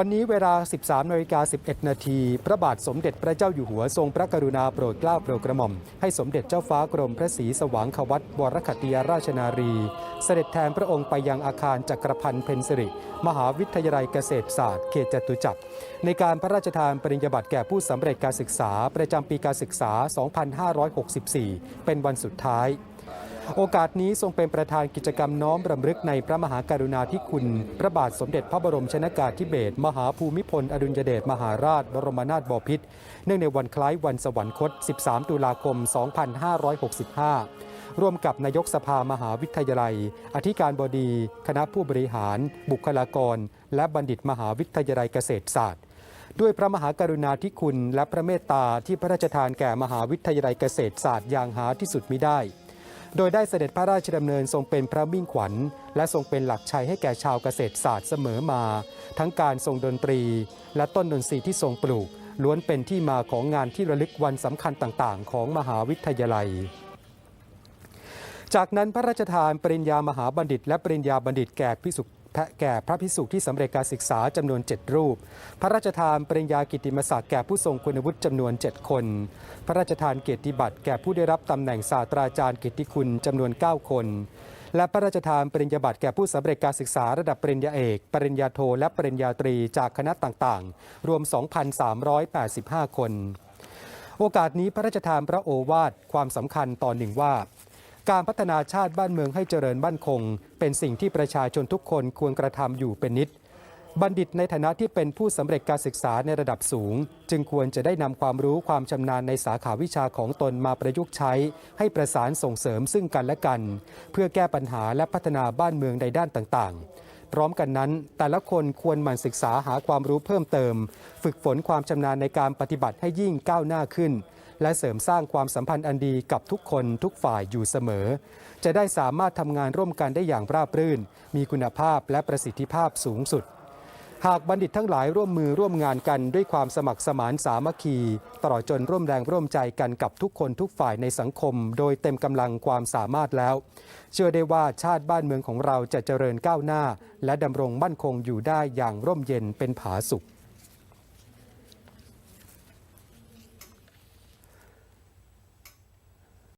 วันนี้เวลา 13นาฬิกา11 นาทีพระบาทสมเด็จพระเจ้าอยู่หัวทรงพระกรุณาโปรดเกล้าโปรดกระหม่อม ให้สมเด็จเจ้าฟ้ากรมพระศรีสว่างควัตวรคติยราชนารี เสด็จแทนพระองค์ไปยังอาคารจักรพันธ์เพนสิริ มหาวิทยาลัยเกษตรศาสตร์เขตจตุจักร ในการพระราชทานปริญญาบัตรแก่ผู้สำเร็จการศึกษาประจำปีการศึกษา 2564 เป็นวันสุดท้าย โอกาสนี้ทรงเป็นประธานกิจกรรมน้อมรำลึกในพระมหากรุณาธิคุณ พระบาทสมเด็จพระบรมชนากาธิเบศรมหาภูมิพล อดุลยเดชมหาราช บรมนาถบพิตรเนื่องในวันคล้ายวันสวรรคต 13 ตุลาคม 2565ร่วมกับนายกสภามหาวิทยาลัย อธิการบดี คณะผู้บริหาร บุคลากร และบัณฑิตมหาวิทยาลัยเกษตรศาสตร์ ด้วยพระมหากรุณาธิคุณและพระเมตตาที่พระราชทานแก่มหาวิทยาลัยเกษตรศาสตร์อย่างหาที่สุดมิได้ โดยได้เสด็จพระราชดำเนินทรงเป็นพระมิ่งขวัญ และทรงเป็นหลักชัยให้แก่ชาวเกษตรศาสตร์เสมอมา ทั้งการทรงดนตรี และต้นดนตรีที่ทรงปลูก ล้วนเป็นที่มาของงานที่ระลึกวันสำคัญต่างๆ ของมหาวิทยาลัยจากนั้นพระราชทานปริญญามหาบัณฑิต และปริญญาบัณฑิตแก่พิสุ แก่พระพิสุที่สำเร็จการศึกษาจำนวน 7 รูป พระราชทานปริญญากิติมศักดิ์แก่ผู้ทรงคุณวุฒิจำนวน 7 คน พระราชทานเกียรติบัตรแก่ผู้ได้รับตำแหน่งศาสตราจารย์กิตติคุณจำนวน 9 คน และพระราชทานปริญญาบัตรแก่ผู้สำเร็จการศึกษาระดับปริญญาเอก ปริญญาโทและปริญญาตรีจากคณะต่างๆ รวม 2,385 คน โอกาสนี้พระราชทานพระโอวาทความสำคัญตอนหนึ่งว่า การพัฒนาชาติบ้านเมืองให้เจริญมั่นคง เป็นสิ่งที่ประชาชนทุกคนควรกระทำอยู่เป็นนิด บัณฑิตในฐานะที่เป็นผู้สำเร็จการศึกษาในระดับสูง จึงควรจะได้นำความรู้ความชำนาญในสาขาวิชาของตนมาประยุกต์ใช้ ให้ประสานส่งเสริมซึ่งกันและกัน เพื่อแก้ปัญหาและพัฒนาบ้านเมืองในด้านต่างๆพร้อมกันนั้น แต่ละคนควรหมั่นศึกษาหาความรู้เพิ่มเติม ฝึกฝนความชำนาญในการปฏิบัติให้ยิ่งก้าวหน้าขึ้น และเสริมสร้างความสัมพันธ์อันดีกับทุกคนทุกฝ่ายอยู่เสมอ จะได้สามารถทำงานร่วมกันได้อย่างราบรื่น มีคุณภาพและประสิทธิภาพสูงสุด หากบัณฑิตทั้งหลายร่วมมือร่วมงานกันด้วยความสมัครสมานสามัคคี ตลอดจนร่วมแรงร่วมใจกันกับทุกคนทุกฝ่ายในสังคม โดยเต็มกำลังความสามารถแล้ว เชื่อได้ว่าชาติบ้านเมืองของเราจะเจริญก้าวหน้า และดำรงมั่นคงอยู่ได้อย่างร่มเย็นเป็นผาสุข